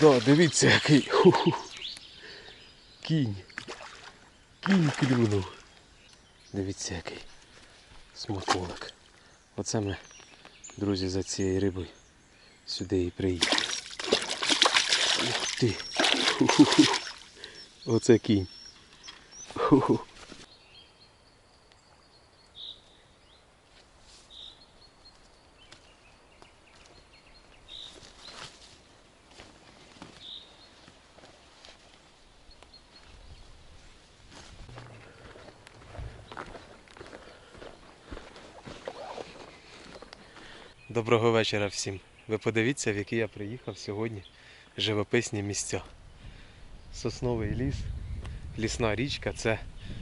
Да, дивіться який. Ху-ху. Кінь. Кінь клюнув. Дивіться який. Смаколик. Оце ми, друзі, за цією рибою сюди і приїхали. Ух ти. Ху-ху-ху. Оце кінь. Ху-ху. Доброго вечора всім. Ви подивіться, в який я приїхав сьогодні живописні місця. Сосновий ліс, лісна річка це,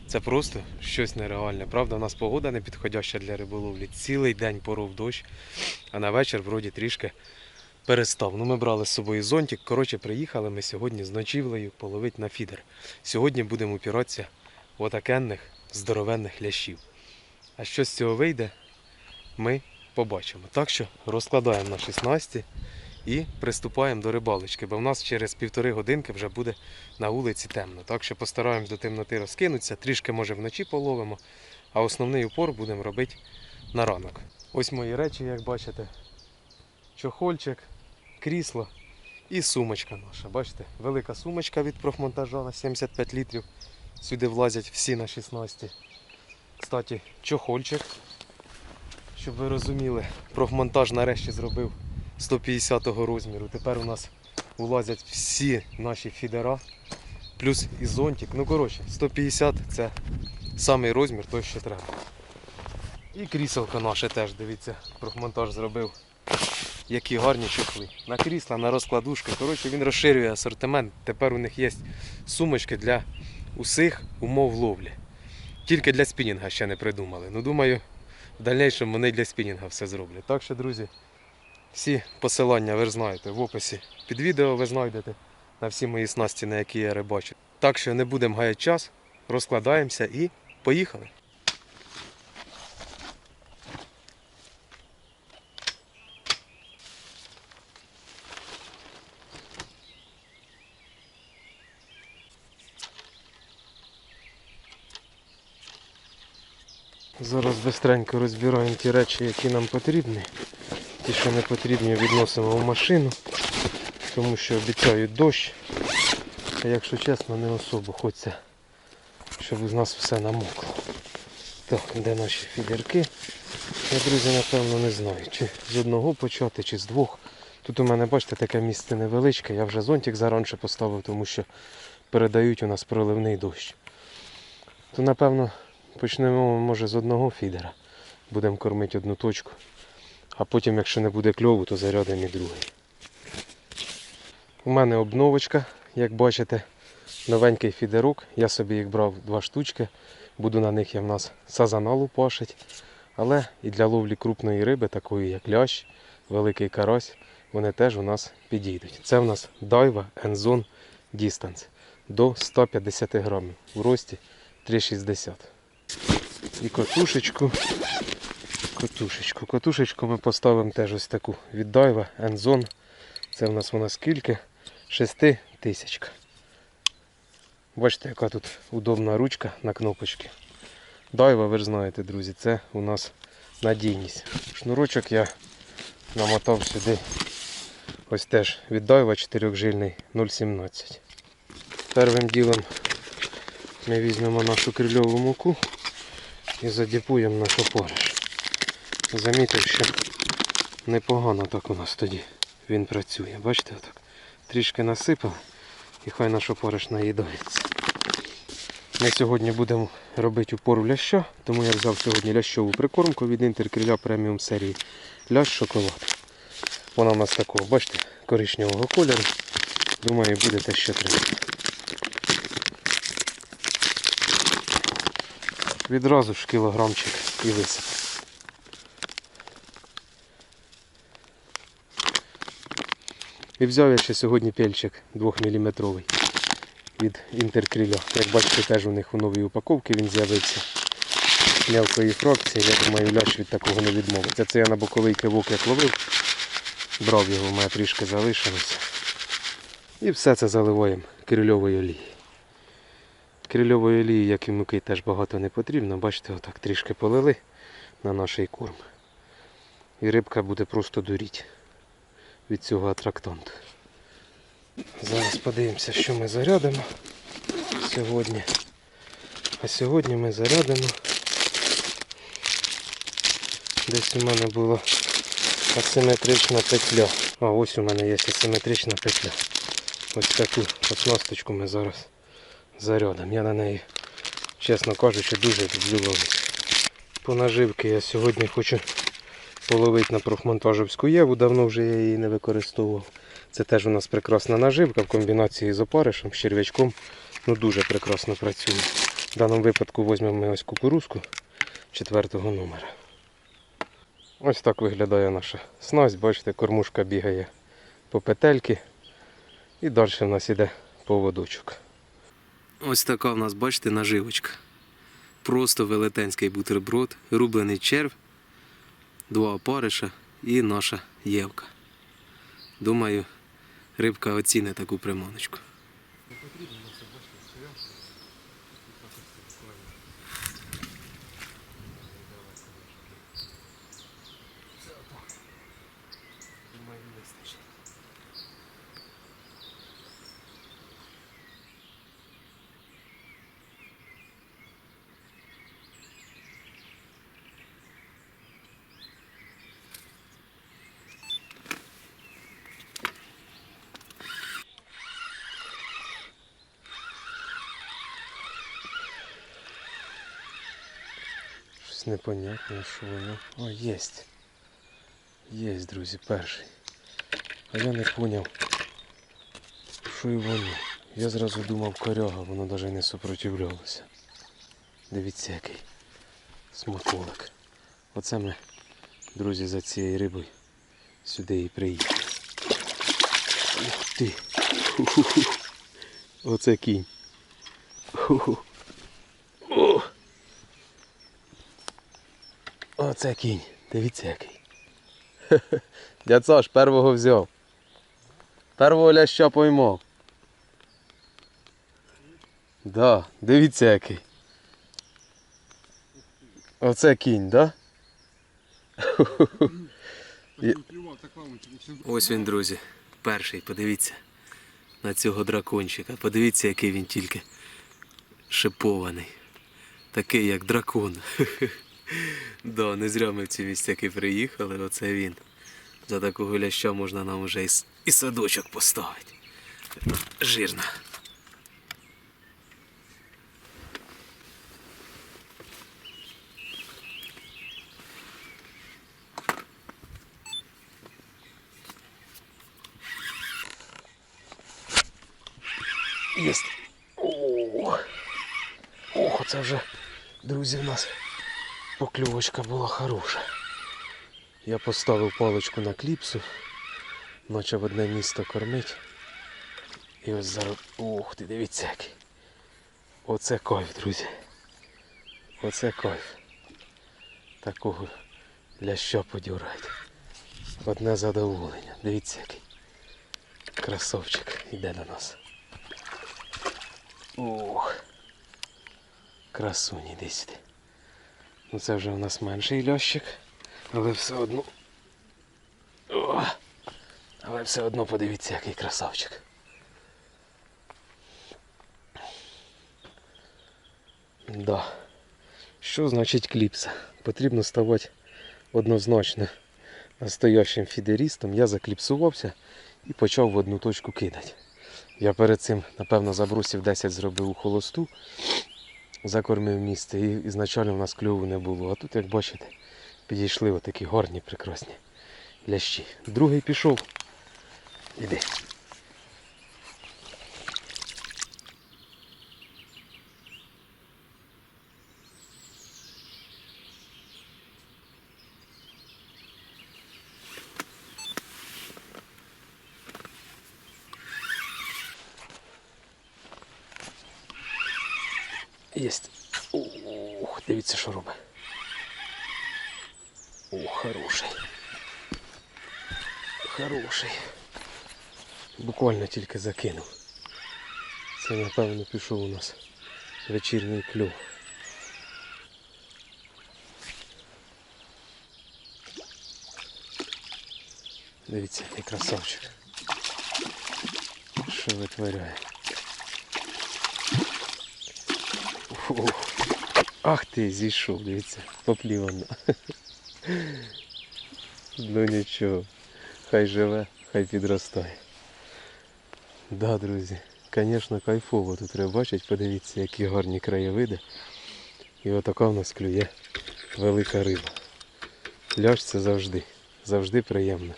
це просто щось нереальне. Правда, у нас погода не підходяща для риболовлі. Цілий день поров дощ, а на вечір вроді трішки перестав. Ну, ми брали з собою зонтик. Коротше, приїхали ми сьогодні з ночівлею половити на фідер. Сьогодні будемо упиратися в отакенних здоровенних лящів. А що з цього вийде, ми побачимо. Так що розкладаємо наші снасті і приступаємо до рибалочки, бо в нас через півтори годинки вже буде на вулиці темно. Так що постараємось до темноти розкинутися, трішки може вночі половимо, а основний упор будемо робити на ранок. Ось мої речі, як бачите, чохольчик, крісло і сумочка наша. Бачите, велика сумочка від профмонтажа на 75 літрів. Сюди влазять всі наші снасті. Кстати, чохольчик щоб ви розуміли, профмонтаж нарешті зробив 150-го розміру. Тепер у нас влазять всі наші фідера, плюс і зонтик. Ну коротше, 150 це самий розмір, той що треба. І кріселко наше теж, дивіться, профмонтаж зробив. Які гарні чохли. На крісла, на розкладушки. Коротше, він розширює асортимент. Тепер у них є сумочки для усіх умов ловлі. Тільки для спінінга ще не придумали. Ну думаю, в дальнейшому вони для спінінга все зроблять. Так що, друзі, всі посилання ви знаєте в описі під відео ви знайдете на всі мої снасті, на які я рибачу. Так що не будемо гаяти час, розкладаємося і поїхали. Зараз швидко розбираємо ті речі, які нам потрібні. Ті, що не потрібні, відносимо в машину, тому що обіцяють дощ. А якщо чесно, не особо хочеться, щоб з нас все намокло. Так, де наші фідерки? Я, друзі, напевно, не знаю, чи з одного почати, чи з двох. Тут у мене, бачите, таке місце невеличке. Я вже зонтик заранше поставив, тому що передають у нас проливний дощ. То, напевно, Почнемо, може, з одного фідера. Будемо кормити одну точку. А потім, якщо не буде кльову, то зарядимо і другий. У мене обновочка, як бачите, новенький фідерок. Я собі їх брав два штучки. Буду на них я в нас сазаналу пашить. Але і для ловлі крупної риби, такої як лящ, великий карась, вони теж у нас підійдуть. Це у нас Daiwa Enzone Distance до 150 грамів. В рості 3,60 і котушечку. Котушечку. Котушечку ми поставимо теж ось таку від Daiwa Enzone. Це в нас вона скільки? 6 тисячка. Бачите, яка тут удобна ручка на кнопочки. Daiwa, ви ж знаєте, друзі, це у нас надійність. Шнурочок я намотав сюди. Ось теж від Daiwa 4-жильний 0,17. Первим ділом ми візьмемо нашу крильову муку і задіпуємо наш опориш. Замітив, що непогано так у нас тоді він працює. Бачите, отак. Трішки насипав і хай наш опориш наїдається. Ми сьогодні будемо робити упор в ляща, тому я взяв сьогодні лящову прикормку від інтеркриля преміум серії лящ шоколад. Вона у нас такого, бачите, коричневого кольору. Думаю, буде те, що треба. Відразу ж кілограмчик і висипав. І взяв я ще сьогодні пельчик 2-мм від інтеркриля. Як бачите, теж у них у новій упаковці він з'явився мелкої фракції. Я думаю, ляш від такого не відмовиться. Це я на боковий кивок як ловив. Брав його, у мене трішки залишилося. І все це заливаємо крильовою олією. Крильової олії, як і муки, теж багато не потрібно. Бачите, отак трішки полили на наш корм. І рибка буде просто дуріть від цього атрактанту. Зараз подивимося, що ми зарядимо сьогодні. А сьогодні ми зарядимо. Десь у мене була асиметрична петля. А ось у мене є асиметрична петля. Ось таку оснасточку ми зараз зарядимо. Я на неї, чесно кажучи, дуже люблю ловити. По наживки я сьогодні хочу половити на профмонтажівську єву. Давно вже я її не використовував. Це теж у нас прекрасна наживка в комбінації з опаришем, з черв'ячком. Ну дуже прекрасно працює. В даному випадку візьмемо ми ось кукурузку четвертого номера. Ось так виглядає наша снасть. Бачите, кормушка бігає по петельки. І далі в нас іде поводочок. Ось така в нас, бачите, наживочка. Просто велетенський бутерброд, рублений черв, два опариша і наша євка. Думаю, рибка оціне таку приманочку. Щось непонятне, що воно. О, єсть. Єсть, друзі, перший. А я не поняв, що і воно. Я зразу думав коряга, воно навіть не сопротивлялося. Дивіться який смаколик. Оце ми, друзі, за цією рибою сюди і приїхали. Ух ти! Оце кінь. Ху-ху. О! Оце кінь. Дивіться який. Дядь Саш, первого взяв. Первого ляща поймав. Да, дивіться який. Оце кінь, да? Ось він, друзі. Перший, подивіться на цього дракончика. Подивіться, який він тільки шипований. Такий, як дракон. Да, не зря ми в ці місцяки приїхали, оце він. За такого ляща можна нам уже і, і садочок поставити. Жирно. Єсть. Ох. Ох, оце вже, друзі, в нас покльовочка була хороша. Я поставив паличку на кліпсу, почав одне місто кормить. І ось зараз. Ух ти, дивіться. Оце кайф, друзі. Оце кайф. Такого ляща подюрать. Одне задоволення. Дивіться який. Красавчик іде до нас. Ух. Красуні десь сюди. Ну це вже у нас менший льощик, але все одно. О! Але все одно подивіться, який красавчик. Да. Що значить кліпса? Потрібно ставати однозначно настоящим фідерістом. Я закліпсувався і почав в одну точку кидати. Я перед цим, напевно, забрусів 10 зробив у холосту, закормив місце і ізначально в нас кльову не було. А тут, як бачите, підійшли отакі гарні, прекрасні лящі. Другий пішов. Іди. Єсть. Ух, дивіться, що робить. О, хороший. Хороший. Буквально тільки закинув. Це напевно пішов у нас вечірній клюв. Дивіться, який красавчик. Що витворяє? Фу. Ах ти, зійшов, дивіться, поплівано. Ну нічого, хай живе, хай підростає. Да, друзі, звісно, кайфово тут треба бачити, подивіться, які гарні краєвиди. І отака в нас клює велика риба. Ляж це завжди, завжди приємно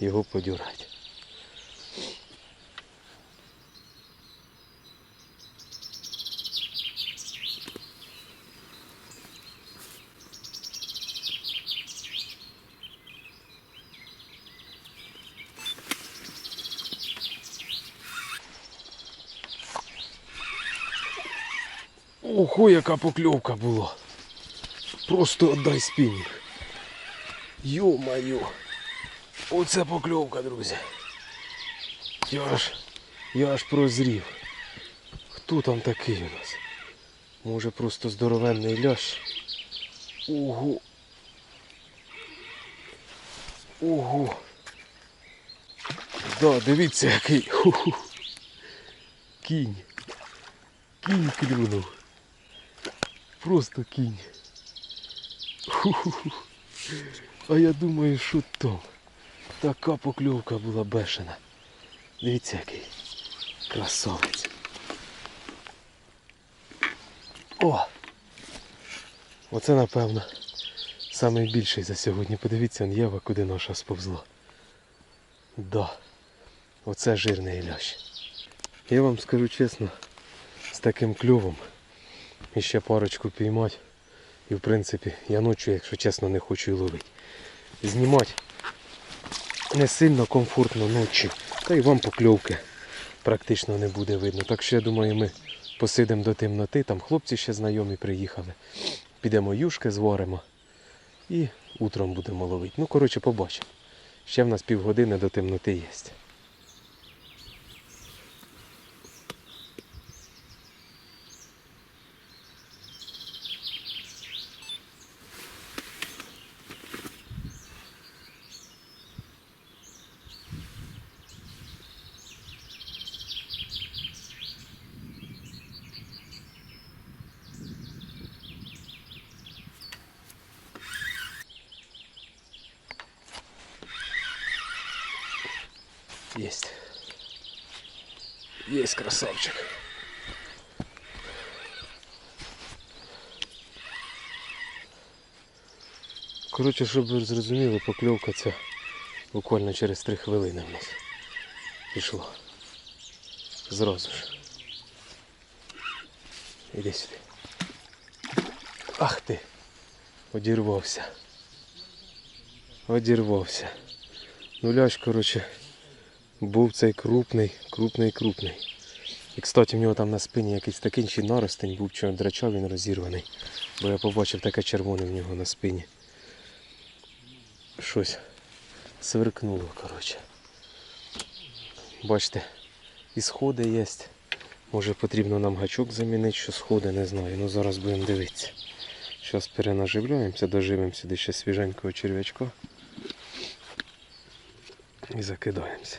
його подюрати. Ого, яка покльовка була. Просто отдай спінінг. Йо-моє. Оце покльовка, друзі. Я аж, я аж прозрів. Хто там такий у нас? Може просто здоровенний лящ. Ого. Ого. Да, дивіться який. Ху-ху. Кінь. Кінь клюнув. Просто кінь. Ху-ху-ху. А я думаю, що там. Така покльовка була бешена. Дивіться який. Красавець. О! Оце напевно найбільший за сьогодні. Подивіться, Єва, куди наша сповзла. Да. Оце жирний лящ. Я вам скажу чесно, з таким кльовом і ще парочку піймати. І в принципі я ночі, якщо чесно, не хочу ловити. Знімати не сильно комфортно ночі, та й вам покльовки практично не буде видно. Так що я думаю, ми посидимо до темноти, там хлопці ще знайомі приїхали. Підемо юшки зваримо і утром будемо ловити. Ну, коротше, побачимо. Ще в нас півгодини до темноти є. Коротше, щоб ви зрозуміли, покльовка ця буквально через 3 хвилини в нас пішла. Зразу ж. Іди сюди. Ах ти! Одірвався. Одірвався. Ну ляж, коротше, був цей крупний, крупний, крупний. І, кстати, в нього там на спині якийсь такий наростень був, що драчав він розірваний. Бо я побачив таке червоне в нього на спині. Щось сверкнуло, коротше. Бачите, і сходи є. Може потрібно нам гачок замінити, що сходи, не знаю. Ну зараз будемо дивитися. Зараз перенаживляємося, доживемо сюди ще свіженького черв'ячка. І закидаємося.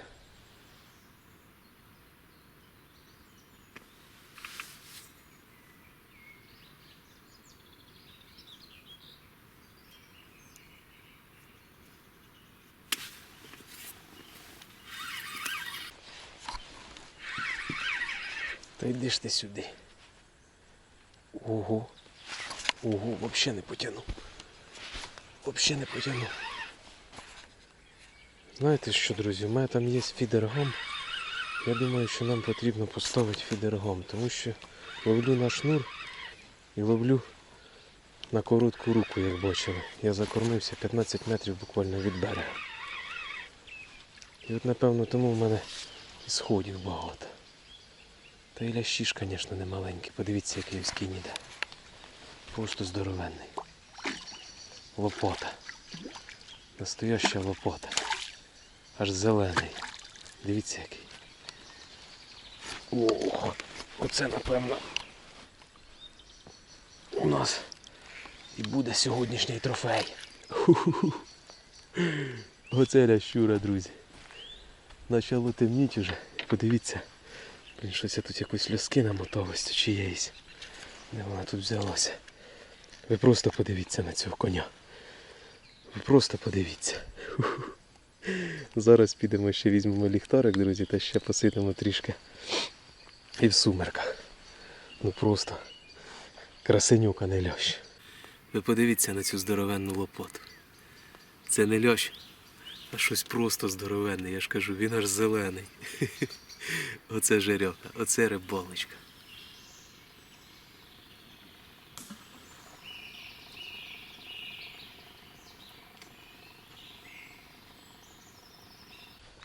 Ж ти сюди. Ого. Ого, взагалі не потягнув. Взагалі не потягнув. Знаєте що, друзі, у мене там є фідергам. Я думаю, що нам потрібно поставити фідергам, тому що ловлю на шнур і ловлю на коротку руку, як бачили. Я закормився 15 метрів буквально від берега. І от напевно тому в мене і сходів багато. Та і лящі звісно, не маленькі. Подивіться, який в скіні йде. Просто здоровенний. Лопата. Настояща лопата. Аж зелений. Дивіться який. Ох, оце напевно. У нас і буде сьогоднішній трофей. Ху-ху-ху. Оце лящура, друзі. Почало темніти вже. Подивіться. Блін, щось тут якось ляски намоталось то чиєїсь. Де вона тут взялася? Ви просто подивіться на цього коня. Ви просто подивіться. Зараз підемо ще візьмемо ліхтарик, друзі, та ще посидимо трішки. І в сумерках. Ну просто красенюка не льощ. Ви подивіться на цю здоровенну лопоту. Це не льощ, а щось просто здоровенне. Я ж кажу, він аж зелений. Оце жерьока, оце риболочка.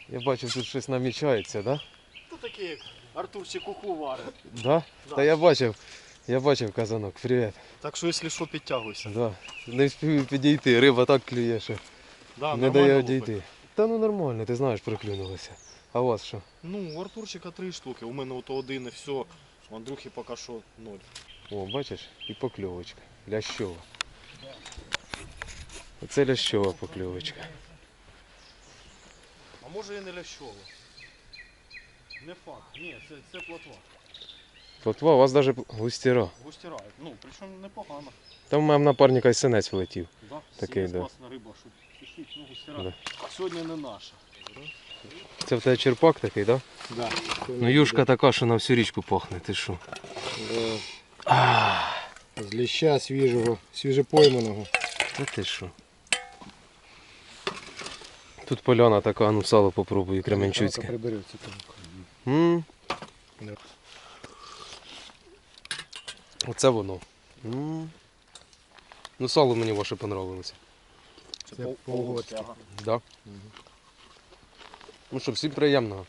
Я бачу, тут щось намічається, так? Да? Тут такий як Артурчик варить. Да? Да. Та я бачив, я бачив казанок, привіт. Так що, якщо що, підтягуйся. Да. Не встиг підійти, риба так клює, що Да, не нормально дає одійти. Та ну нормально, ти знаєш, проклюнулося. А у вас що? Ну, у Артурчика три штуки, у мене ото один і все. У Андрюхи поки що ноль. О, бачиш, і покльовочка. Лящова. Оце лящова покльовочка. А може і не лящово. Не факт. Ні, це, це плотва. Плотва, у вас навіть густіра. Густірають. Ну, причому непогано. Там у мене напарника й синець влетів. Да? Такий, Сіє да. класна риба, що сушить, ну густіра. Да. Сьогодні не наша. Це в тебе черпак такий, так? Да? Да. Ну юшка така, що на всю річку пахне, ти що? Да. З ліща свіжого, свіжепойманого. Та ти що? Тут поляна така, ну сало попробую, кременчуцьке. М. Оце воно. М. Ну сало мені ваше понравилося. Це, Це пол- полгодки. Да. Ну що, всім приємного.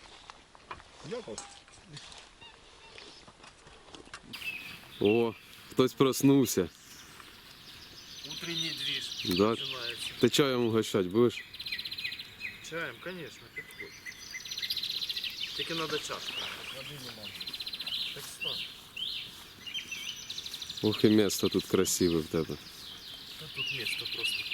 Дякую. О, хтось проснувся. Утренній двіж Да. починається. Ти чаєм угощать будеш? Чаєм, звісно, підходь. Тільки треба чашку. Води нема. Так став. Ох і місто тут красиве в тебе. Та тут місто просто.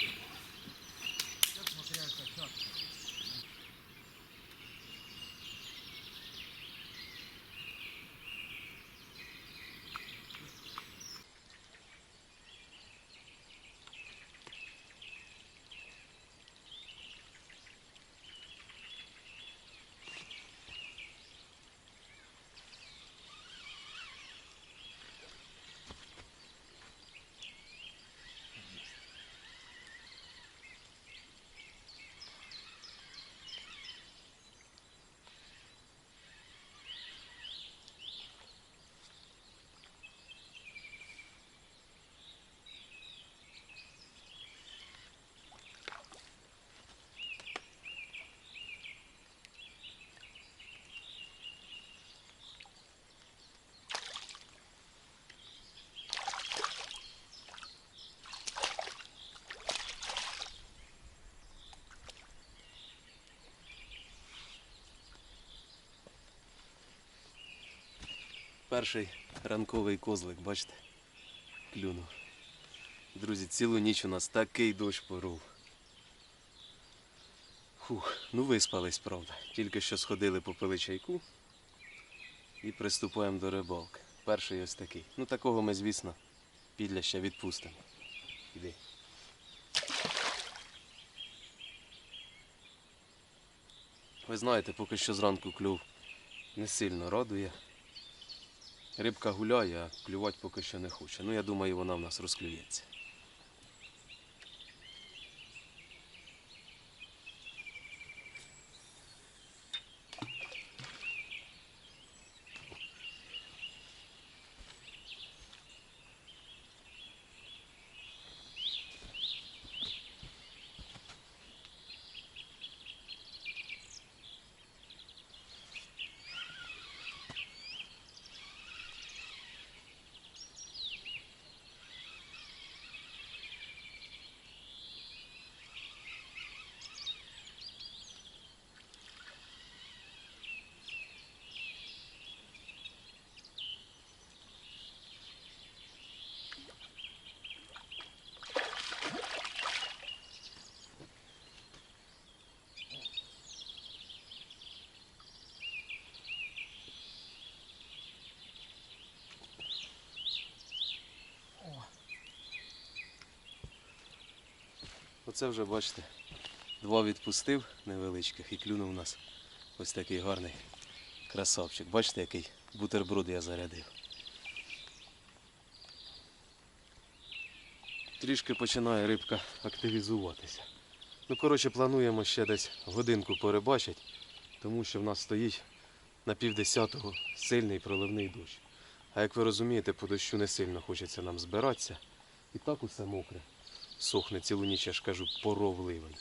Перший ранковий козлик, бачите? Клюнув. Друзі, цілу ніч у нас такий дощ поров. Фух, ну виспались, правда. Тільки що сходили попили чайку і приступаємо до рибалки. Перший ось такий. Ну такого ми, звісно, підля ще відпустимо. Іди. Ви знаєте, поки що зранку клюв не сильно радує. Рибка гуляє, а клювати поки що не хоче. Ну я думаю, вона в нас розклюється. Оце вже бачите, два відпустив невеличких і клюнув у нас ось такий гарний красавчик. Бачите, який бутерброд я зарядив. Трішки починає рибка активізуватися. Ну, коротше, плануємо ще десь годинку порибачити, тому що в нас стоїть на півдесятого сильний проливний дощ. А як ви розумієте, по дощу не сильно хочеться нам збиратися. І так усе мокре. Сохне цілу ніч, я ж кажу, поровливий.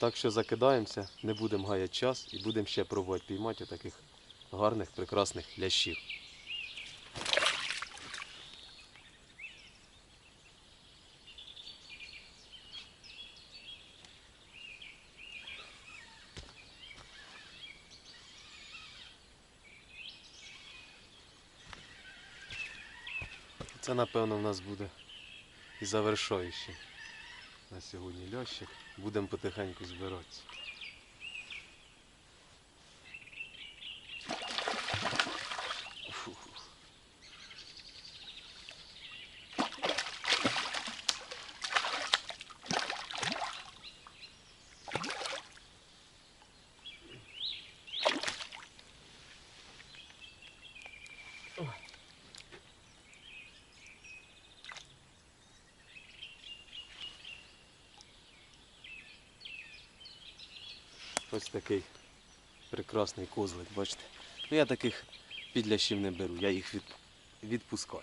Так що закидаємося, не будемо гаяти час і будемо ще пробувати піймати таких гарних, прекрасних лящів. Це напевно в нас буде і завершаючий на сьогодні льощик. Будемо потихеньку збиратися. Ось такий прекрасний козлик, бачите. Ну я таких підлящів не беру, я їх від... відпускаю.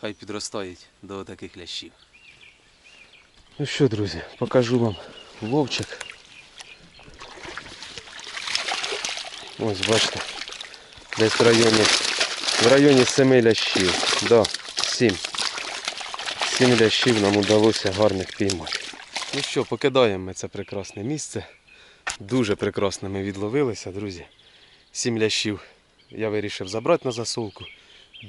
Хай підростають до таких лящів. Ну що, друзі, покажу вам вовчик. Ось бачите. Десь в районі, в районі 7 лящів. Да, 7. 7 лящів нам удалося гарних піймати. Ну що, покидаємо ми це прекрасне місце. Дуже прекрасно ми відловилися, друзі. Сім лящів я вирішив забрати на засолку.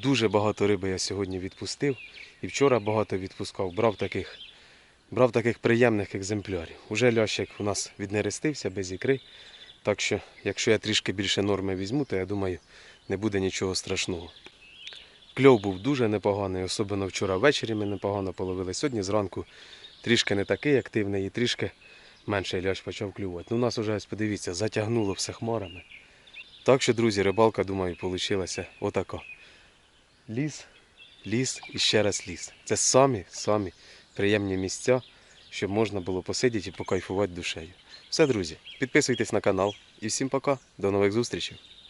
Дуже багато риби я сьогодні відпустив. І вчора багато відпускав. Брав таких, брав таких приємних екземплярів. Уже лящик у нас віднерестився без ікри. Так що, якщо я трішки більше норми візьму, то я думаю, не буде нічого страшного. Кльов був дуже непоганий, особливо вчора ввечері ми непогано половили. Сьогодні зранку трішки не такий активний і трішки менший ляж почав клювати. Ну, у нас ось подивіться, затягнуло все хмарами. Так що, друзі, рибалка, думаю, вийшла отака. Ліс, ліс і ще раз ліс. Це самі самі приємні місця, щоб можна було посидіти і покайфувати душею. Все, друзі, підписуйтесь на канал і всім пока. До нових зустрічей.